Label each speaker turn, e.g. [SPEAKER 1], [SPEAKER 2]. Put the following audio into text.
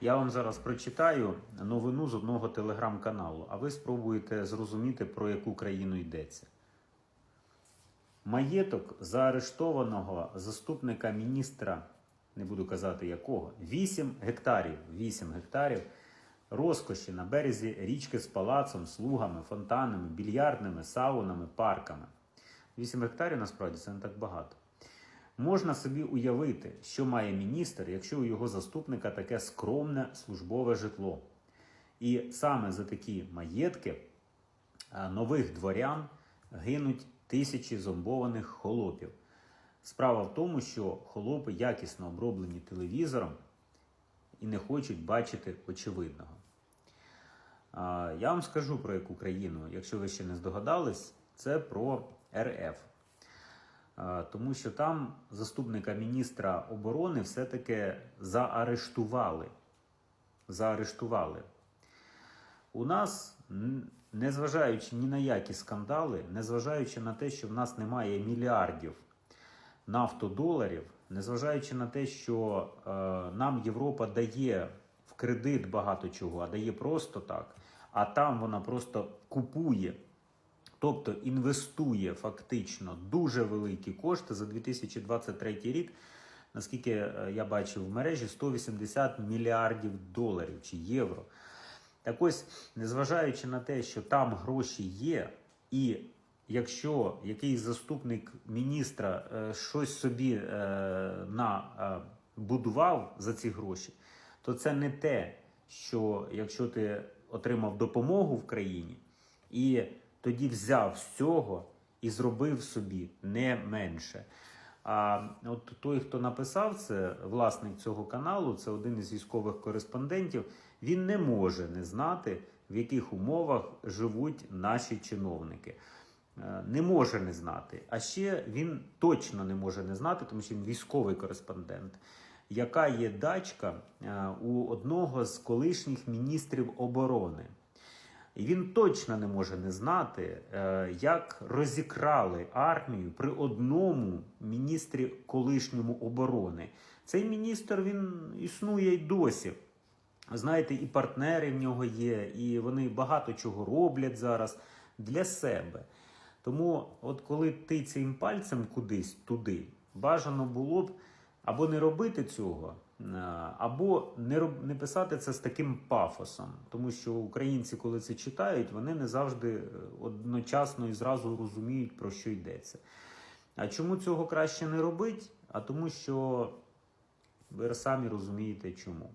[SPEAKER 1] Я вам зараз прочитаю новину з одного телеграм-каналу, а ви спробуєте зрозуміти, про яку країну йдеться. Маєток заарештованого заступника міністра, не буду казати якого, 8 гектарів, 8 гектарів розкоші на березі річки з палацом, слугами, фонтанами, більярдними, саунами, парками. 8 гектарів насправді це не так багато. Можна собі уявити, що має міністр, якщо у його заступника таке скромне службове житло. І саме за такі маєтки нових дворян гинуть тисячі зомбованих холопів. Справа в тому, що холопи якісно оброблені телевізором і не хочуть бачити очевидного. Я вам скажу про яку країну, якщо ви ще не здогадались, це про РФ. Тому що там заступника міністра оборони все-таки заарештували. Заарештували. У нас, незважаючи ні на які скандали, незважаючи на те, що в нас немає мільярдів нафтодоларів, незважаючи на те, що е, нам Європа дає в кредит багато чого, а дає просто так, а там вона просто купує, тобто інвестує фактично дуже великі кошти за 2023 рік. Наскільки е, я бачив в мережі 180 мільярдів доларів чи євро. Так ось, незважаючи на те, що там гроші є, і якщо якийсь заступник міністра е, щось собі е, на, будував за ці гроші, то це не те, що якщо ти отримав допомогу в країні і тоді взяв з цього і зробив собі не менше. А от той, хто написав це, власник цього каналу, це один із військових кореспондентів. Він не може не знати, в яких умовах живуть наші чиновники. Е, Не може не знати. А ще він точно не може не знати, тому що він військовий кореспондент, яка є дачка е, у одного з колишніх міністрів оборони. І він точно не може не знати, е, як розікрали армію при одному міністрі колишньому оборони. Цей міністр він існує й досі. Знаєте, і партнери в нього є, і вони багато чого роблять зараз для себе. Тому, от коли ти цим пальцем кудись туди, бажано було б або не робити цього, е, або не, роб, не писати це з таким пафосом. Тому що українці, коли це читають, вони не завжди е, одночасно і зразу розуміють, про що йдеться. А чому цього краще не робить? А тому що ви самі розумієте чому.